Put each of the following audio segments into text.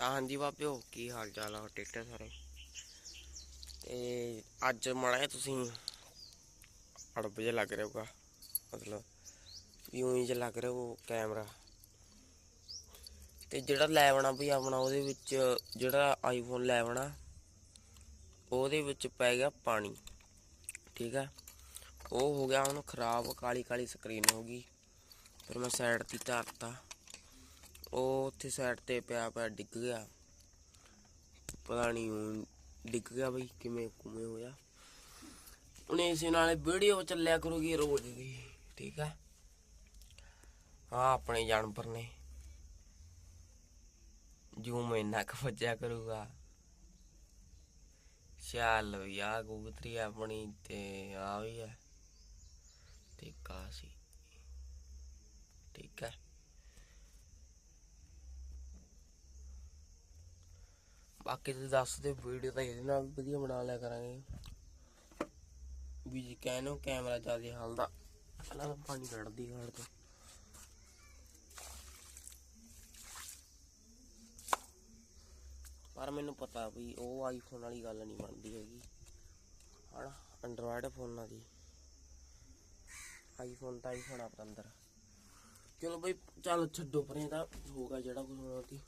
ਤਾਂ ਹਾਂਜੀ ਬਾਬਿਓ ਕੀ ਹਾਲ ਚਾਲ ਆ, ਠੀਕ ਠਾਕ ਸਾਰੇ? ਤੇ ਅੱਜ ਮਾੜਾ ਜਿਹਾ ਤੁਸੀਂ ਅੜਬ ਜਿਹਾ ਲੱਗ ਰਿਹਾ ਹੋਗਾ ਮਤਲਬ ਯੂੰ ਹੀ ਜਿਹਾ ਲੱਗ ਰਿਹਾ ਉਹ ਕੈਮਰਾ। ਤੇ ਜਿਹੜਾ ਲੈਵਨ ਆ ਵੀ ਆਪਣਾ, ਉਹਦੇ ਵਿੱਚ ਜਿਹੜਾ ਆਈਫੋਨ ਲੈਵਨ ਆ, ਉਹਦੇ ਵਿੱਚ ਪੈ ਗਿਆ ਪਾਣੀ, ਠੀਕ ਆ? ਉਹ ਹੋ ਗਿਆ ਹੁਣ ਖਰਾਬ ਕਾਲੀ ਕਾਲੀ ਸਕਰੀਨ ਹੋ ਗਈ। ਫਿਰ ਮੈਂ ਸਾਈਡ ਤੇ ਧਰਤਾ। ਉਹ ਉੱਥੇ ਸਾਈਡ ਤੇ ਪਿਆ ਪਿਆ ਡਿੱਗ ਗਿਆ। ਪਤਾ ਨਹੀਂ ਊਂ ਡਿੱਗ ਗਿਆ ਬਈ, ਕਿਵੇਂ ਕੁਵੇਂ ਹੋਇਆ। ਹੁਣ ਇਸੇ ਨਾਲ ਵੀਡੀਓ ਚੱਲਿਆ ਕਰੂਗੀ ਰੋਜ਼ ਦੀ, ਠੀਕ ਹੈ ਆ ਆਪਣੇ ਜਾਨਵਰ ਨੇ। ਜੂਮ ਇੰਨਾ ਕੁ ਵੱਜਿਆ ਕਰੂਗਾ। ਚੱਲ ਵੀ ਆ ਕਬੂਤਰੀ ਆਪਣੀ ਤੇ ਆ ਵੀ ਹੈ ਤੇ ਕਾਸੀ। ਠੀਕ ਹੈ ਬਾਕੀ ਤੁਸੀਂ ਦੱਸ ਦਿਓ, ਵੀਡੀਓ ਤਾਂ ਇਹਦੇ ਨਾਲ ਵਧੀਆ ਬਣਾ ਲਿਆ ਕਰਾਂਗੇ। ਵੀ ਜੀ ਕਹਿਨੋ ਕੈਮਰਾ ਜ਼ਿਆਦਾ ਹਲਦਾ। ਪਹਿਲਾਂ ਤਾਂ ਪਾਣੀ ਕੱਢਦੀ ਘੜ ਤੋਂ। ਪਰ ਮੈਨੂੰ ਪਤਾ ਵੀ ਉਹ ਆਈਫੋਨ ਵਾਲੀ ਗੱਲ ਨਹੀਂ ਬਣਦੀ ਹੈਗੀ। ਹਨਾ ਐਂਡਰੋਇਡ ਫੋਨਾਂ ਦੀ ਆਈਫੋਨ ਤਾਂ ਆਈਫੋਨ ਆਪਣਾ ਅੰਦਰ। ਚਲੋ ਬਈ, ਚੱਲ ਛੱਡੋ ਪਰੇ ਤਾਂ ਹੋਗਾ ਜਿਹੜਾ ਕੁਝ ਹੋਣਾ ਸੀ।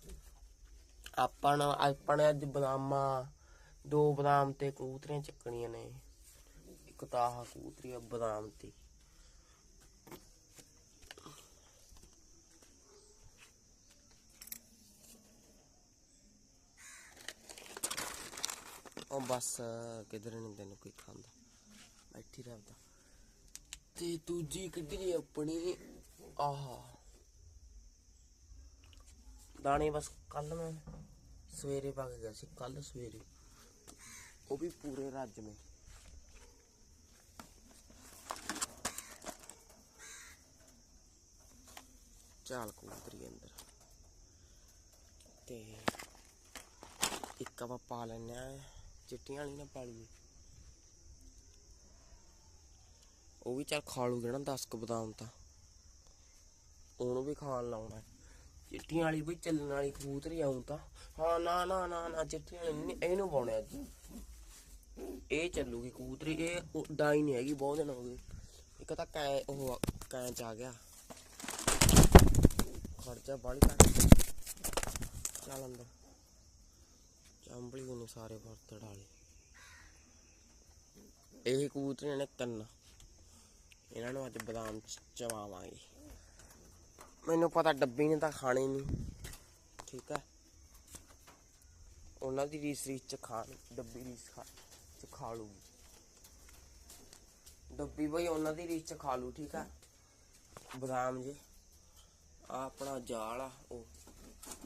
ਆਪਾਂ ਨੇ ਅੱਜ ਬਦਾਮਾਂ, ਦੋ ਬਦਾਮ ਤੇ ਕਬੂਤਰੀਆਂ ਚੱਕਣੀਆਂ ਨੇ। ਇੱਕ ਤਾਂ ਆਹ ਕਬੂਤਰੀ ਆ ਬਦਾਮ ਤੇ। ਉਹ ਬਸ, ਕਿਧਰ ਨਹੀਂ ਤੈਨੂੰ ਕੋਈ ਖਾਂਦਾ। ਬੈਠੀ ਰਹਿੰਦਾ। ਤੇ ਦੂਜੀ ਕੱਢਣੀ ਆਪਣੀ? ਆਹਾ। ਦਾਣੇ ਬਸ ਕੱਲ ਮੈਂ ਸਵੇਰੇ ਪਾ ਕੇ ਗਿਆ ਸੀ ਕੱਲ ਸਵੇਰੇ। ਉਹ ਵੀ ਪੂਰੇ ਰੱਜ ਮੇ। ਚਾਲ ਕਬੂਤਰੀ ਅੰਦਰ। ਤੇ ਇੱਕ ਆਪਾਂ ਪਾ ਲੈਨੇ ਆ ਚਿੱਟੀਆਂ ਵਾਲੀ ਨਾ ਪਾ ਲਈਏ। ਉਹ ਵੀ ਚੱਲ ਖਾ ਲੂਗੇ ਨਾ 10 ਕੁ ਬਦਾਮ ਤਾਂ। ਉਹਨੂੰ ਵੀ ਖਾਣ ਲਾਉਣਾ। ਚਿੱਟੀਆਂ ਵਾਲੀ ਬਈ ਚੱਲਣ ਵਾਲੀ ਕਬੂਤਰੀ ਆਉਂ ਤਾਂ। ਹਾਂ, ਨਾ ਨਾ ਨਾ ਨਾ, ਚਿੱਟੀਆਂ ਵਾਲੀ ਇਹਨੂੰ ਪਾਉਣੇ ਅੱਜ। ਇਹ ਚੱਲੂਗੀ ਕਬੂਤਰੀ, ਇਹ ਉੱਡਾ ਹੀ ਨਹੀਂ ਹੈਗੀ, ਬਹੁਤ ਦਿਨ ਹੋ ਗਏ। ਇੱਕ ਤਾਂ ਕੈ, ਉਹ ਕੈਂ ਆ ਗਿਆ। ਖਰਚਾ ਬਾਲੀ ਕਰ ਚੱਲ ਅੰਦਰ। ਚੰਬਲੀ ਨੇ ਸਾਰੇ ਵਰਤ ਡਾਲੇ ਇਹ ਕਬੂਤਰੀਆਂ ਨੇ ਤਿੰਨ ਇਹਨਾਂ ਨੂੰ ਅੱਜ ਬਦਾਮ ਚ ਚਵਾਵਾਂਗੇ। ਮੈਨੂੰ ਪਤਾ ਡੱਬੀ ਨੇ ਤਾਂ ਖਾਣੇ ਨਹੀਂ। ਠੀਕ ਹੈ। ਉਹਨਾਂ ਦੀ ਰੀਸ ਰੀਸ ਚ ਖਾਣ, ਡੱਬੀ ਰੀਸ ਖਾ, ਚ ਖਾ ਲੂਗੀ। ਡੱਬੀ ਬਈ ਉਹਨਾਂ ਦੀ ਰੀਸ ਚ ਖਾ ਲੂ, ਠੀਕ ਹੈ। ਬਦਾਮ ਜੇ। ਆ ਆਪਣਾ ਜਾਲ ਆ, ਉਹ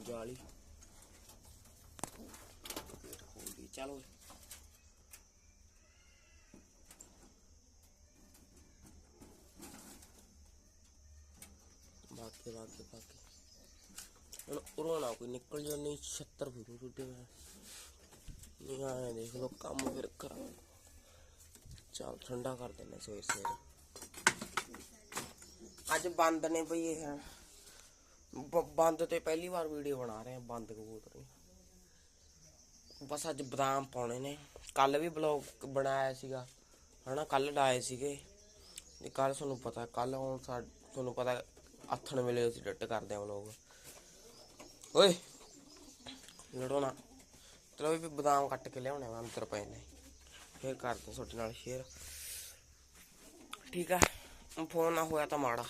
ਜਾਲੀ। ਹੋ ਗਈ ਚਲੋ ਬਾਕੀ ਬਾਕੀ ਬਾਕੀ ਹੁਣ ਉਰੋਂ ਨਾ ਕੋਈ ਨਿਕਲ ਜਾ ਨਹੀਂ 76 ਫਿਰੂ ਟੁੱਟੇ ਮੈਂ ਨਹੀਂ ਆਇਆ ਦੇਖ ਲੋ ਕੰਮ ਫਿਰ ਕਰਾਂ ਚੱਲ ਠੰਡਾ ਕਰ ਦਿੰਦੇ ਸਵੇਰ ਸਵੇਰ ਅੱਜ ਬੰਦ ਨੇ ਬਈ ਇਹ ਬ- ਬੰਦ ਤੇ ਪਹਿਲੀ ਵਾਰ ਵੀਡੀਓ ਬਣਾ ਰਹੇ ਆ ਬੰਦ ਕਬੂਤਰ ਬਸ ਅੱਜ ਬਦਾਮ ਪਾਉਣੇ ਨੇ ਕੱਲ ਵੀ ਬਲੌਗ ਬਣਾਇਆ ਸੀਗਾ ਹਨਾ ਕੱਲ ਲਾਏ ਸੀਗੇ ਤੇ ਕੱਲ ਤੁਹਾਨੂੰ ਪਤਾ ਕੱਲ ਹੁਣ ਸਾ ਤੁਹਾਨੂੰ ਪਤਾ ਆਥਣ ਵੇਲੇ ਅਸੀਂ ਡੱਟ ਕਰਦੇ ਆ ਲੋਕ ਓਏ, ਲੜੋ ਨਾ। ਚਲੋ ਵੀ ਬਦਾਮ ਕੱਟ ਕੇ ਲਿਆਉਣੇ ਆ ਅੰਦਰ ਪਏ ਨੇ। ਫਿਰ ਕਰਦੇ ਤੁਹਾਡੇ ਨਾਲ ਸ਼ੇਅਰ ਠੀਕ ਆ ਫੋਨ ਨਾ ਹੋਇਆ ਤਾਂ ਮਾੜਾ।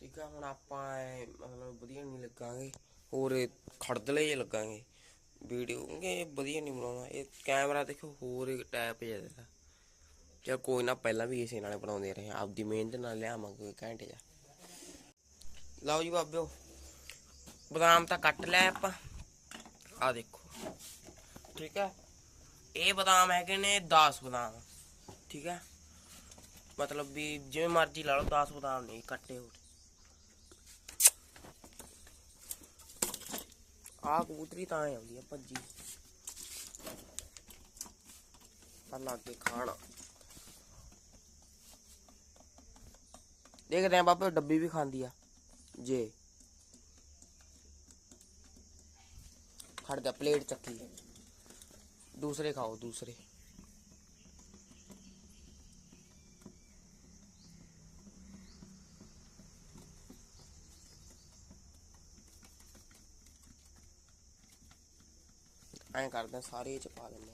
ਠੀਕ ਆ, ਹੁਣ ਆਪਾਂ ਮਤਲਬ ਵਧੀਆ ਨਹੀਂ ਲੱਗਾਂਗੇ। ਹੋਰ ਖੜਦਲੇ ਜੇ ਲੱਗਾਂਗੇ। ਵੀਡੀਓ ਕਿ ਵਧੀਆ ਨਹੀਂ ਬਣਾਉਣਾ। ਇਹ ਕੈਮਰਾ ਦੇਖੋ, ਹੋਰ ਟੈਪ ਜਿਹਾ ਦੇਦਾ ਚਲ ਕੋਈ ਨਾ, ਪਹਿਲਾਂ ਵੀ ਇਸੇ ਨਾਲੇ ਬਣਾਉਂਦੇ ਰਹੇ ਆਪਦੀ ਮਿਹਨਤ ਨਾਲ ਲਿਆਵਾਂਗੇ, ਘੰਟੇ ਜਾ ਲਓ ਜੀ ਬਾਬਿਓ, ਬਦਾਮ ਤਾਂ ਕੱਟ ਲੈ ਆਪਾਂ। ਆ ਦੇਖੋ, ਠੀਕ ਹੈ? ਇਹ ਬਦਾਮ ਹੈਗੇ ਨੇ 10 ਬਦਾਮ, ਠੀਕ ਹੈ? ਮਤਲਬ ਵੀ ਜਿਵੇਂ ਮਰਜ਼ੀ ਲਾ ਲਓ 10 ਬਦਾਮ ਨਹੀਂ ਕੱਟੇ ਹੋਏ। ਆ ਕਬੂਤਰੀ ਤਾਂ ਐਂ ਆਉਂਦੀ ਆ, ਭੱਜੀ। ਪਰ ਲੱਗੇ ਖਾਣਾ। ਦੇਖਦੇ ਆ ਬਾਬੇ ਡੱਬੀ ਵੀ ਖਾਂਦੀ ਆ। ਜੇ ਖੜ ਜਾ ਪਲੇਟ ਚੱਕੀ ਦੂਸਰੇ ਖਾਓ ਦੂਸਰੇ ਐਂ ਕਰਦੇ ਹਾਂ, ਸਾਰੇ ਇਹ ਚ ਪਾ ਦਿੰਦੇ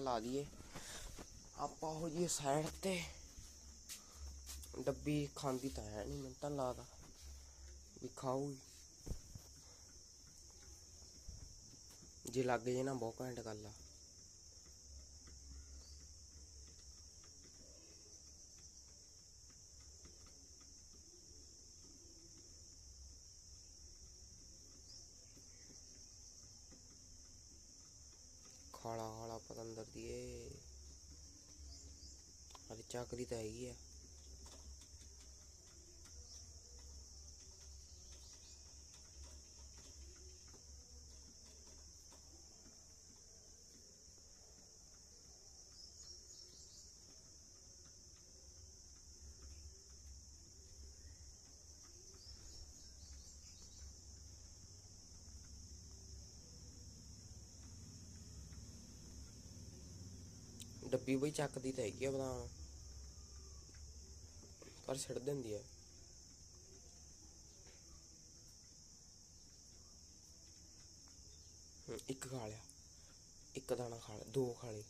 ਲਾ ਦਈਏ ਆਪਾਂ ਹੋ ਜੀ ਸਾਈਡ ਤੇ ਡੱਬੀ ਖਾਂਦੀ ਤਾਂ ਹੈ ਨਹੀਂ, ਮੈਨੂੰ ਤਾਂ ਲੱਗਦਾ ਵੀ ਖਾਊਗੀ। ਜੇ ਲੱਗ ਜੇ ਨਾ, ਬਹੁਤ ਘੈਂਟ ਗੱਲ ਆ ਖਾਲਾ ਖਾਲਾ ਪਤੰਦਰ ਏ। ਅਰੇ ਚੱਕਦੀ ਤਾਂ ਹੈਗੀ ਆ। ਡੱਬੀ ਬਈ ਚੱਕਦੀ ਤਾਂ ਹੈਗੀ ਆ ਬਦਾਮ। ਪਰ ਛੱਡ ਦਿੰਦੀ ਆ। ਇੱਕ ਖਾ ਲਿਆ। ਇੱਕ ਦਾਣਾ ਖਾ ਲਿਆ, ਦੋ ਖਾ ਲਏ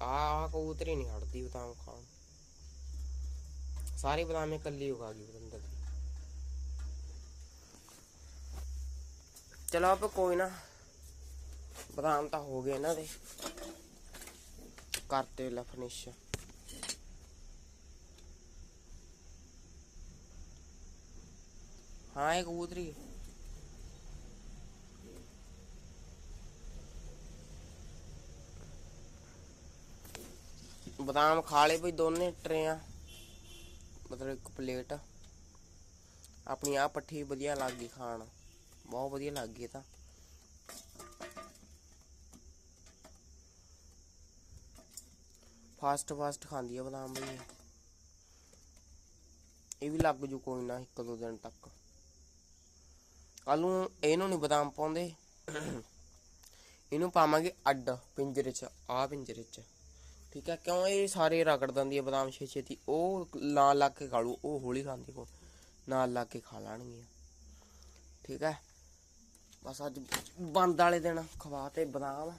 ਆ ਕਬੂਤਰੀ ਨਹੀਂ ਹਟਦੀ ਬਦਾਮ ਖਾਣ। ਸਾਰੇ ਬਦਾਮੇ ਕੱਲੀ ਉਗਾ ਗਈ ਬਦੰਦਰ ਦੀ। ਚਲੋ ਆਪ ਕੋਈ ਨਾ, ਬਦਾਮ ਤਾਂ ਹੋ ਗਏ ਇਹਨਾਂ ਦੇ। ਕਰਤੇ ਲਾ ਫਿਨਿਸ਼ ਹਾਂ, ਇਹ ਕਬੂਤਰੀ ਬਦਾਮ ਖਾ ਲਏ ਬਈ ਦੋਨੇ ਟਰੇਆਂ। ਮਤਲਬ ਇੱਕ ਪਲੇਟ। ਆਪਣੀ ਆ ਪੱਠੀ ਵਧੀਆ ਲੱਗ ਗਈ ਖਾਣ। ਬਹੁਤ ਵਧੀਆ ਲੱਗ ਗਈ ਤਾਂ। ਫਾਸਟ ਫਾਸਟ ਖਾਂਦੀ ਆ ਬਦਾਮ ਬਈ ਇਹ। ਇਹ ਵੀ ਲੱਗ ਜੂ ਕੋਈ ਨਾ ਇੱਕ ਦੋ ਦਿਨ ਤੱਕ। ਕੱਲ ਨੂੰ ਇਹਨੂੰ ਨਹੀਂ ਬਦਾਮ ਪਾਉਂਦੇ। ਇਹਨੂੰ ਪਾਵਾਂਗੇ ਅੱਡ ਪਿੰਜਰੇ 'ਚ ਆ ਪਿੰਜਰੇ 'ਚ। ਠੀਕ ਹੈ ਕਿਉਂ ਇਹ ਸਾਰੇ ਰਗੜ ਦਿੰਦੀ ਹੈ ਬਦਾਮ ਛੇ ਛੇਤੀ? ਉਹ ਨਾਲ ਲੱਗ ਕੇ ਖਾ ਲੂ, ਉਹ ਹੌਲੀ ਖਾਂਦੀ ਕੋ ਨਾਲ ਲੱਗ ਕੇ ਖਾ ਲੈਣਗੀਆਂ। ਠੀਕ ਹੈ ਬਸ ਅੱਜ ਬੰਦ ਵਾਲੇ ਦਿਨ ਖਵਾ ਤੇ ਬਦਾਮ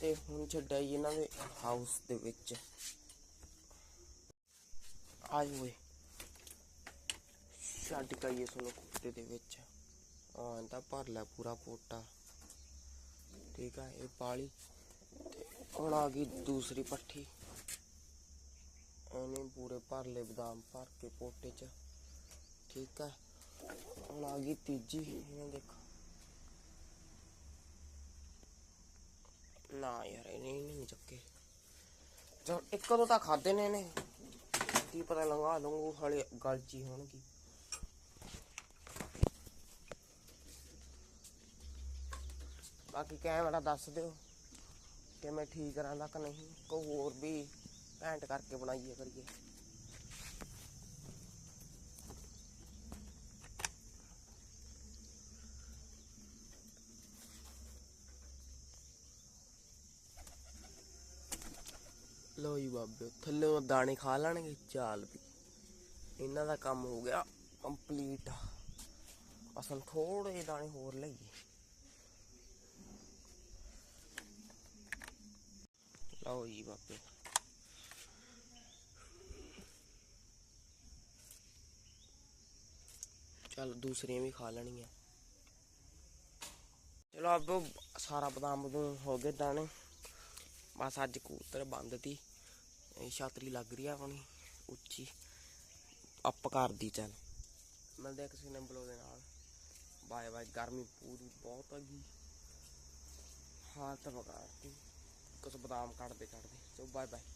ਤੇ ਹੁਣ ਛੱਡਿਆ ਇਹਨਾਂ ਦੇ ਹਾਊਸ ਦੇ ਵਿੱਚ। ਆ ਜੂਏ ਛੱਡ ਕਈਏ ਤੁਹਾਨੂੰ ਕੁੱਤੇ ਦੇ ਵਿੱਚ। ਹਾਂ ਭਰ ਲੈ ਪੂਰਾ ਪੋਟਾ। ਠੀਕ ਹੈ ਇਹ ਪਾਲੀ। ਹੁਣ ਆ ਗਈ ਦੂਸਰੀ ਪੱਠੀ। ਇਹਨੇ ਪੂਰੇ ਭਰ ਲਏ ਬਦਾਮ ਭਰ ਕੇ ਪੋਟੇ 'ਚ। ਠੀਕ ਹੈ ਹੁਣ ਆ ਗਈ ਤੀਜੀ। ਇਹਨੇ ਦੇਖੋ। ਨਾ ਯਾਰ, ਇਹਨੇ ਇਹਨੇ ਨਹੀਂ ਚੱਕੇ। ਚਲ, ਇੱਕ ਦੋ ਤਾਂ ਖਾਦੇ ਨੇ ਇਹਨੇ। ਕੀ ਪਤਾ ਲੰਗਾ ਲੂੰਗੂ, ਹਲੇ ਗਲਚੀ ਹੋਣਗੀ। ਬਾਕੀ ਕੈਮਰਾ ਦੱਸ ਦਿਓ। ਕਿ ਮੈਂ ਠੀਕ ਕਰਾਂਦਾ ਕਿ ਨਹੀਂ? ਕੋਈ ਹੋਰ ਵੀ ਘੈਂਟ ਕਰਕੇ ਬਣਾਈਏ ਕਰੀਏ। ਲੋ ਜੀ ਬਾਬੇ ਥੱਲੇ ਦਾਣੇ ਖਾ ਲੈਣਗੇ, ਚਾਲ ਵੀ। ਇਹਨਾਂ ਦਾ ਕੰਮ ਹੋ ਗਿਆ ਕੰਪਲੀਟ। ਅਸਲ ਥੋੜੇ ਜਿਹੇ ਦਾਣੇ ਹੋਰ ਲਈਏ। ਲਓ ਜੀ ਬਾਬੇ ਚੱਲ ਦੂਸਰੀਆਂ ਵੀ ਖਾ ਲੈਣੀਆਂ। ਚਲੋ ਆਬੋ ਸਾਰਾ ਬਦਾਮ ਬਦੂਮ ਹੋ ਗਏ ਦਾਣੇ। ਬਸ ਅੱਜ ਕਬੂਤਰ ਬੰਦ ਤੀ। ਇਹ ਛਾਤਰੀ ਲੱਗ ਰਹੀ ਆ ਆਪਣੀ, ਉੱਚੀ। ਅੱਪ ਕਰਦੀ ਚੱਲ। ਮਿਲਦੇ ਕਿਸੇ ਨੇ ਬਲੋ ਦੇ ਨਾਲ। ਬਾਏ ਬਾਏ, ਗਰਮੀ ਪੂਰੀ ਬਹੁਤ ਆ ਗਈ। ਹਾਲਤ ਬਗਾੜਤੀ ਕੁਝ ਬਦਾਮ ਕੱਢਦੇ ਕੱਢਦੇ ਸੋ ਬਾਏ ਬਾਏ